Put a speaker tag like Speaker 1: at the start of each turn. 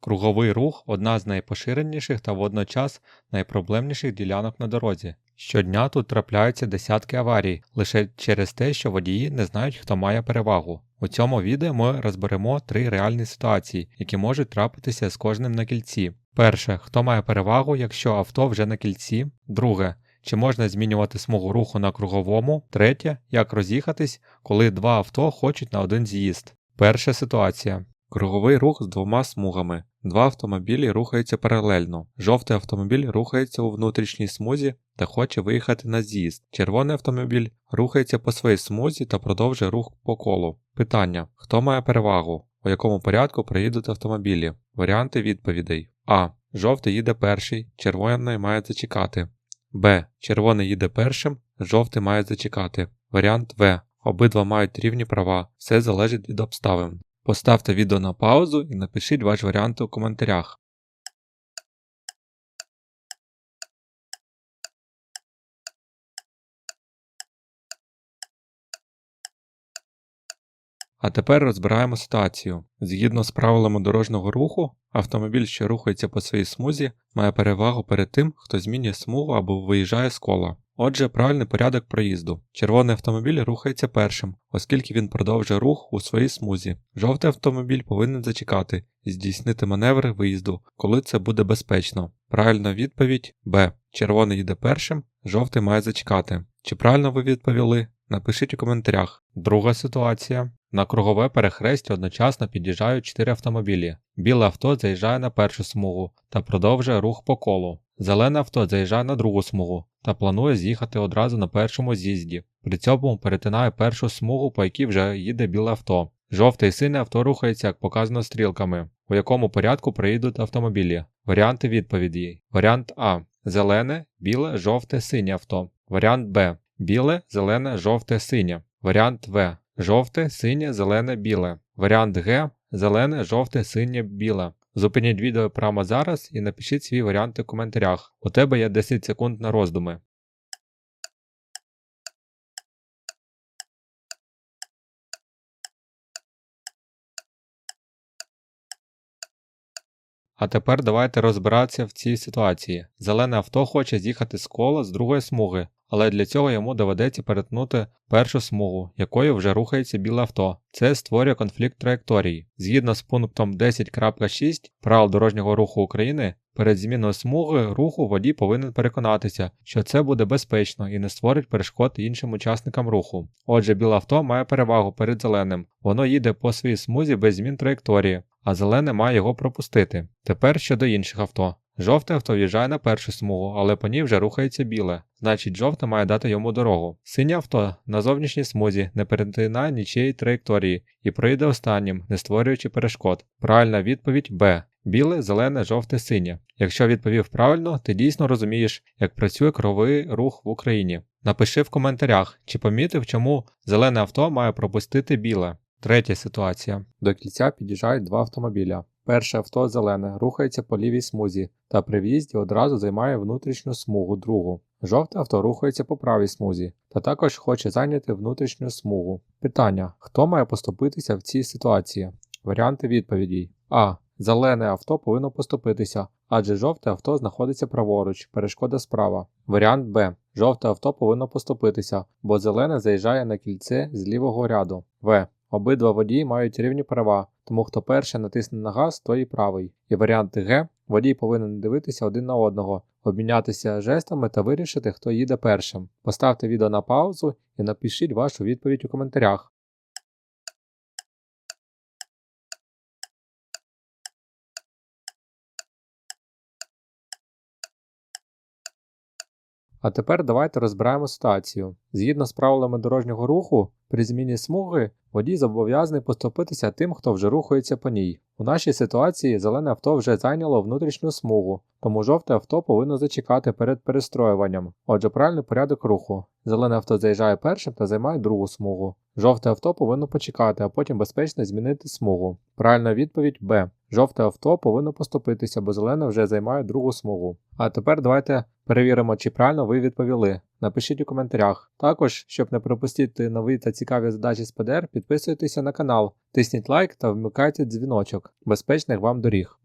Speaker 1: Круговий рух одна з найпоширеніших та водночас найпроблемніших ділянок на дорозі. Щодня тут трапляються десятки аварій лише через те, що водії не знають, хто має перевагу. У цьому відео ми розберемо три реальні ситуації, які можуть трапитися з кожним на кільці. Перше, хто має перевагу, якщо авто вже на кільці. Друге, чи можна змінювати смугу руху на круговому. Третє, як роз'їхатись, коли два авто хочуть на один з'їзд. Перша ситуація. Круговий рух з двома смугами. Два автомобілі рухаються паралельно. Жовтий автомобіль рухається у внутрішній смузі та хоче виїхати на з'їзд. Червоний автомобіль рухається по своїй смузі та продовжує рух по колу. Питання: хто має перевагу? У якому порядку приїдуть автомобілі? Варіанти відповідей: А. Жовтий їде перший, червоний має зачекати. Б. Червоний їде першим, жовтий має зачекати. Варіант В. Обидва мають рівні права, все залежить від обставин. Поставте відео на паузу і напишіть ваш варіант у коментарях. А тепер розбираємо ситуацію. Згідно з правилами дорожнього руху, автомобіль, що рухається по своїй смузі, має перевагу перед тим, хто змінює смугу або виїжджає з кола. Отже, правильний порядок проїзду. Червоний автомобіль рухається першим, оскільки він продовжує рух у своїй смузі. Жовтий автомобіль повинен зачекати і здійснити маневр виїзду, коли це буде безпечно. Правильна відповідь Б. Червоний йде першим, жовтий має зачекати. Чи правильно ви відповіли? Напишіть у коментарях. Друга ситуація. На кругове перехрестя одночасно під'їжджають 4 автомобілі. Біле авто заїжджає на першу смугу та продовжує рух по колу. Зелене авто заїжджає на другу смугу та планує з'їхати одразу на першому з'їзді. При цьому перетинає першу смугу, по якій вже їде біле авто. Жовте і синє авто рухається, як показано стрілками, у якому порядку проїдуть автомобілі. Варіанти відповіді. Варіант А. Зелене, біле, жовте, синє авто. Варіант Б. Біле, зелене, жовте, синє. Варіант В. Жовте, синє, зелене, біле. Варіант Г. Зелене, жовте, синє, біле. Зупиніть відео прямо зараз і напишіть свій варіант у коментарях. У тебе є 10 секунд на роздуми. А тепер давайте розбиратися в цій ситуації. Зелене авто хоче з'їхати з кола з другої смуги, але для цього йому доведеться перетнути першу смугу, якою вже рухається біле авто. Це створює конфлікт траєкторії. Згідно з пунктом 10.6 правил дорожнього руху України, перед зміною смуги руху водій повинен переконатися, що це буде безпечно і не створить перешкод іншим учасникам руху. Отже, біле авто має перевагу перед зеленим, воно їде по своїй смузі без змін траєкторії, а зелене має його пропустити. Тепер щодо інших авто. Жовте авто в'їжджає на першу смугу, але по ній вже рухається біле, значить жовте має дати йому дорогу. Синє авто на зовнішній смузі не перетинає нічиєї траєкторії і проїде останнім, не створюючи перешкод. Правильна відповідь Б. Біле, зелене, жовте, синє. Якщо відповів правильно, ти дійсно розумієш, як працює кровий рух в Україні. Напиши в коментарях, чи помітив, чому зелене авто має пропустити біле. Третя ситуація. До кільця під'їжджають два автомобіля. Перше авто зелене рухається по лівій смузі та при в'їзді одразу займає внутрішню смугу другу. Жовте авто рухається по правій смузі та також хоче зайняти внутрішню смугу. Питання: хто має поступитися в цій ситуації? Варіанти відповідей: А. Зелене авто повинно поступитися, адже жовте авто знаходиться праворуч, перешкода справа. Варіант Б. Жовте авто повинно поступитися, бо зелене заїжджає на кільце з лівого ряду. В. Обидва водії мають рівні права, тому хто перший натисне на газ, той і правий. І варіант Г. Водій повинен дивитися один на одного, обмінятися жестами та вирішити, хто їде першим. Поставте відео на паузу і напишіть вашу відповідь у коментарях. А тепер давайте розбираємо ситуацію. Згідно з правилами дорожнього руху, при зміні смуги водій зобов'язаний поступитися тим, хто вже рухається по ній. У нашій ситуації зелене авто вже зайняло внутрішню смугу, тому жовте авто повинно зачекати перед перестроюванням. Отже, правильний порядок руху. Зелене авто заїжджає першим та займає другу смугу. Жовте авто повинно почекати, а потім безпечно змінити смугу. Правильна відповідь Б. Жовте авто повинно поступитися, бо зелене вже займає другу смугу. А тепер давайте перевіримо, чи правильно ви відповіли. Напишіть у коментарях. Також, щоб не пропустити нові та цікаві задачі з ПДР, підписуйтеся на канал, тисніть лайк та вмикайте дзвіночок. Безпечних вам доріг!